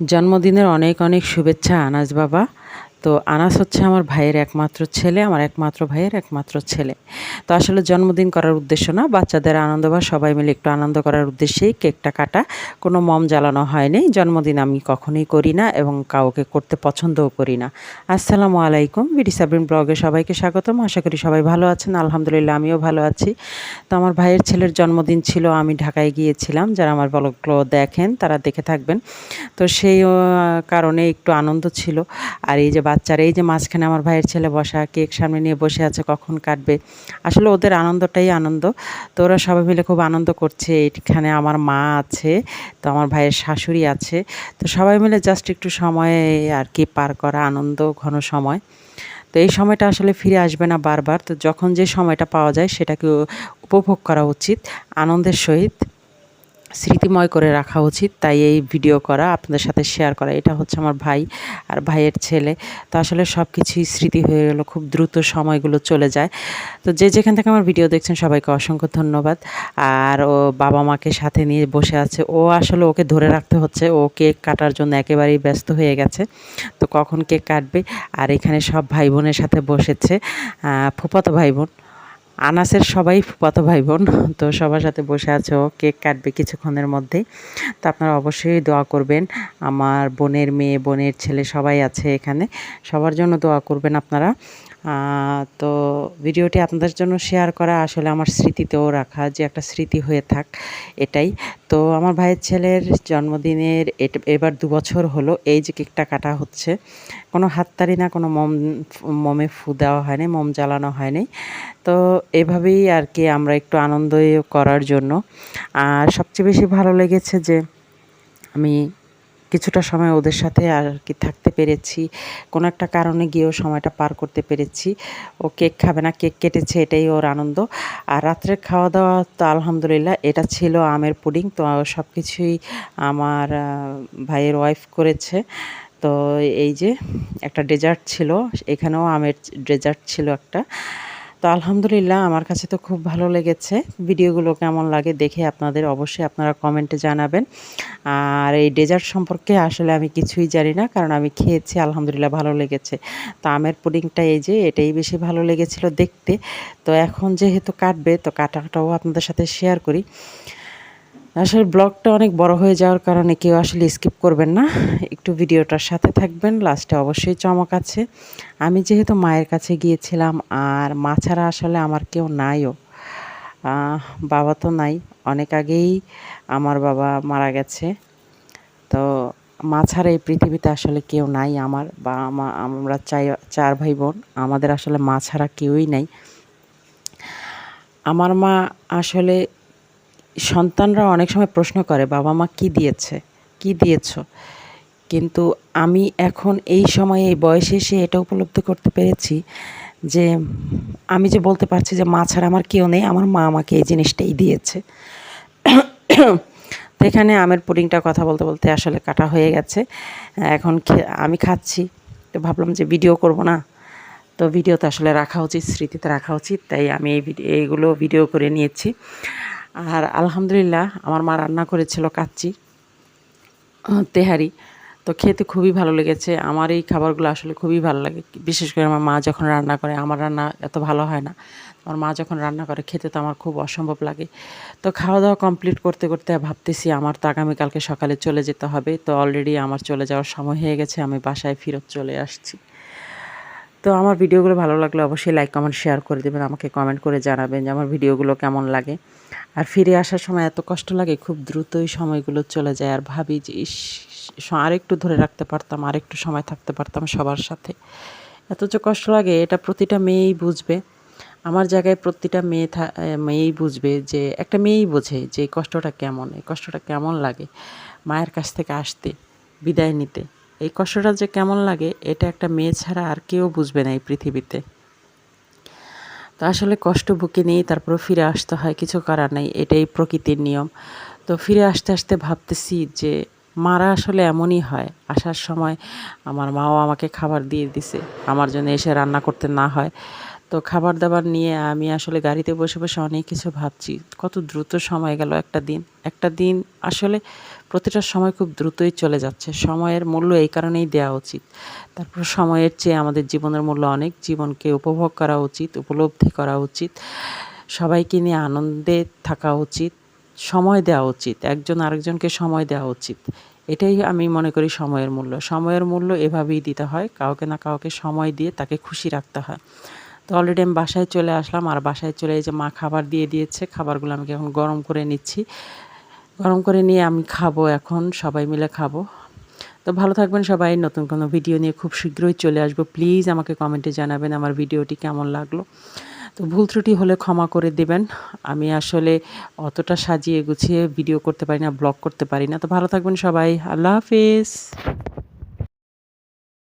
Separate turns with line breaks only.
জন্মদিনের অনেক অনেক শুভেচ্ছা আনাজ বাবা। তো আনাস হচ্ছে আমার ভাইয়ের একমাত্র ছেলে, আমার একমাত্র ভাইয়ের একমাত্র ছেলে। তো আসলে জন্মদিন করার উদ্দেশ্য না, বাচ্চাদের আনন্দ বা সবাই মিলে একটু আনন্দ করার উদ্দেশ্যেই কেকটা কাটা। কোনো মম জ্বালানো হয়নি, জন্মদিন আমি কখনোই করি না এবং কাউকে করতে পছন্দও করি না। আসসালামু আলাইকুম, বিডি সাবরিন ব্লগে সবাইকে স্বাগতম। আশা করি সবাই ভালো আছেন, আলহামদুলিল্লাহ আমিও ভালো আছি। তো আমার ভাইয়ের ছেলের জন্মদিন ছিল, আমি ঢাকায় গিয়েছিলাম। যারা আমার ব্লগগুলো দেখেন তারা দেখে থাকবেন। তো সেই কারণে একটু আনন্দ ছিল। আর এই যে বাচ্চারা, এই যে মাঝখানে আমার ভাইয়ের ছেলে বসা, কেক সামনে নিয়ে বসে আছে, কখন কাটবে? আসলে ওদের আনন্দটাই আনন্দ। তো ওরা সবাই মিলে খুব আনন্দ করছে, এইখানে আমার মা আছে, তো আমার ভাইয়ের শাশুড়ি আছে। তো সবাই মিলে জাস্ট একটু সময় আর কি পার করা, আনন্দ, ঘন সময়। তো এই সময়টা আসলে ফিরে আসবে না বারবার। তো যখন যে সময়টা পাওয়া যায়, সেটাকে উপভোগ করা উচিত, আনন্দের সহিত। স্মৃতিময় করে রাখা উচিত, তাই এই ভিডিও করা, আপনাদের সাথে শেয়ার করা, এটা হচ্ছে আমার ভাই আর ভাইয়ের ছেলে। তো আসলে সব কিছুই স্মৃতি হয়ে গেলো, খুব দ্রুত সময়গুলো চলে যায়। তো যে যেখান থেকে আমার ভিডিও দেখছেন, সবাইকে অসংখ্য ধন্যবাদ। আর ও বাবা মাকে সাথে নিয়ে বসে আছে, ও আসলে ওকে ধরে রাখতে হচ্ছে, ও কেক কাটার জন্য একেবারেই ব্যস্ত হয়ে গেছে। তো কখন কেক কাটবে? আর এখানে সব ভাই বোনের সাথে বসেছে ফুফাতো ভাই বোন। আনাসের সবাই ফুপাতো ভাই বোন তো সবার সাথে বসে আছে ও কেক কাটবে কিছুক্ষণের মধ্যে। তো আপনারা অবশ্যই দোয়া করবেন, আমার বোনের মেয়ে, বোনের ছেলে সবাই আছে এখানে, সবার জন্য দোয়া করবেন আপনারা। তো ভিডিওটি আপনাদের জন্য শেয়ার করা আসলে আমার স্মৃতিতেও রাখা যে একটা স্মৃতি হয়ে থাক, এটাই। তো আমার ভাইয়ের ছেলের জন্মদিনের এবার দু বছর হলো, এই যে কেকটা কাটা হচ্ছে, কোনো হাততালি না, কোনো মম, মমে ফু দেওয়া হয়নি, মম জ্বালানো হয়নি। তো এভাবেই আর কি আমরা একটু আনন্দ করার জন্য। আর সবচেয়ে বেশি ভালো লেগেছে যে আমি কিছুটা সময় ওদের সাথে আর কি থাকতে পেরেছি। কোনো একটা কারণে গিয়েও সময়টা পার করতে পেরেছি। ও কেক খাবে না, কেক কেটেছে, এটাই ওর আনন্দ। আর রাত্রের খাওয়া দাওয়া তো আলহামদুলিল্লাহ, এটা ছিল আমের পুডিং। তো সব কিছুই আমার ভাইয়ের ওয়াইফ করেছে। তো এই যে একটা ডেজার্ট ছিল, এখানেও আমের ডেজার্ট ছিল একটা। তো আলহামদুলিল্লাহ, আমার কাছে তো খুব ভালো লেগেছে। ভিডিওগুলো কেমন লাগে দেখে আপনাদের অবশ্যই আপনারা কমেন্টে জানাবেন। আর এই ডেজার্ট সম্পর্কে আসলে আমি কিছুই জানি না, কারণ আমি খেয়েছি, আলহামদুলিল্লাহ ভালো লেগেছে। তো আমের পুডিংটা এই যে, এটাই বেশি ভালো লেগেছিল দেখতে। তো এখন যেহেতু কাটবে, তো কাটাটাও আপনাদের সাথে শেয়ার করি। আসলে ব্লগটা অনেক বড় হয়ে যাওয়ার কারণে কেউ আসলে স্কিপ করবেন না। একটু ভিডিওটার সাথে থাকবেন লাস্টে অবশ্যই চমক আছে। আমি যেহেতু মায়ের কাছে গিয়েছিলাম আর মা ছাড়া আসলে আমার কেউ নাইও। বাবা তো নাই। অনেক আগেই আমার বাবা মারা গেছে। তো মা ছাড়া এই পৃথিবীতে আসলে কেউ নাই আমার বা আমা- আমরা চাই, চার ভাই বোন আমাদের আসলে মা ছাড়া কেউই নাই। আমার মা আসলে সন্তানরা অনেক সময় প্রশ্ন করে, বাবা মা কি দিয়েছে? কি দিয়েছ? কিন্তু আমি এখন এই সময়ে, এই বয়সে এসে এটা উপলব্ধি করতে পেরেছি যে, আমি যে বলতে পারছি যে, মা ছাড়া আমার কেউ নেই, আমার মা আমাকে এই জিনিসটাই দিয়েছে। তো এখানে আমের পুডিংটা কথা বলতে বলতে আসলে কাটা হয়ে গেছে। এখন আমি খাচ্ছি। তো ভাবলাম যে ভিডিও করব না। তো ভিডিওতে আসলে রাখা উচিত, স্মৃতিতে রাখা উচিত, তাই আমি এই এইগুলো ভিডিও করে নিয়েছি। আর আলহামদুলিল্লাহ আমার মা রান্না করেছিল কাচ্চি তেহারি। তো খেতে খুবই ভালো লেগেছে। আমার এই খাবারগুলো আসলে খুবই ভালো লাগে। বিশেষ করে আমার মা যখন রান্না করে, আমার রান্না এত ভালো হয় না। আমার মা যখন রান্না করে, খেতে তো আমার খুব অসম্ভব লাগে। তো খাওয়া দাওয়া কমপ্লিট করতে করতে ভাবতেছি আমার তো আগামীকালকে সকালে চলে যেতে হবে। তো অলরেডি আমার চলে যাওয়ার সময় হয়ে গেছে, আমি বাসায় ফেরত চলে আসছি। তো আমার ভিডিওগুলো ভালো লাগলে অবশ্যই লাইক কমেন্ট শেয়ার করে দেবেন, আমাকে কমেন্ট করে জানাবেন যে আমার ভিডিওগুলো কেমন লাগে। আর ফিরে আসার সময় এত কষ্ট লাগে, খুব দ্রুতই সময়গুলো চলে যায়। আর ভাবি যে, ইস আরেকটু ধরে রাখতে পারতাম, আরেকটু সময় থাকতে পারতাম সবার সাথে। এত যে কষ্ট লাগে, এটা প্রতিটা মেয়েই বুঝবে। আমার জায়গায় প্রতিটা মেয়ে থা- মেয়েই বুঝবে যে, একটা মেয়েই বোঝে যে, কষ্টটা কেমন, এই কষ্টটা কেমন লাগে মায়ের কাছ থেকে আসতে, বিদায় নিতে। এই কষ্টটা যে কেমন লাগে, এটা একটা মেয়ে ছাড়া আর কেউ বুঝবে না এই পৃথিবীতে। তো আসলে কষ্ট বুকে নিয়েই তারপর ফিরে আসতে হয়, কিছু করার নেই, এটাই প্রকৃতির নিয়ম। তো ফিরে আসতে আসতে ভাবতেছি যে মারা আসলে এমনই হয়, আসার সময় আমার মাও আমাকে খাবার দিয়ে দিছে, আমার জন্য এসে রান্না করতে না হয়। তো খাবার দাবার নিয়ে আমি আসলে গাড়িতে বসে বসে অনেক কিছু ভাবছি। কত দ্রুত সময় গেল একটা দিন। একটা দিন আসলে প্রতিটা সময় খুব দ্রুতই চলে যাচ্ছে। সময়ের মূল্য এই কারণেই দেওয়া উচিত। তারপর সময়ের চেয়ে আমাদের জীবনের মূল্য অনেক। জীবনকে উপভোগ করা উচিত, উপলব্ধি করা উচিত। সবাইকে নিয়ে আনন্দে থাকা উচিত। সময় দেওয়া উচিত। একজন আরেকজনকে সময় দেওয়া উচিত। এটাই আমি মনে করি সময়ের মূল্য। সময়ের মূল্য এভাবেই দিতে হয়। কাউকে না কাউকে সময় দিয়ে তাকে খুশি রাখতে হয়। তো অলরেডি আমি বাসায় চলে আসলাম। আর বাসায় চলে এই যে মা খাবার দিয়ে দিয়েছে, খাবারগুলো আমি এখন গরম করে নিচ্ছি। গরম করে নিয়ে আমি খাব এখন, সবাই মিলে খাব। তো ভালো থাকবেন সবাই, নতুন কোনো ভিডিও নিয়ে খুব শীঘ্রই চলে আসব। প্লিজ আমাকে কমেন্টে জানাবেন আমার ভিডিওটি কেমন লাগল। তো ভুল ত্রুটি হলে ক্ষমা করে দেবেন। আমি আসলে অতটা সাজিয়ে গুছিয়ে ভিডিও করতে পারি না ব্লগ করতে পারি না। তো ভালো থাকবেন সবাই, আল্লাহ হাফিজ।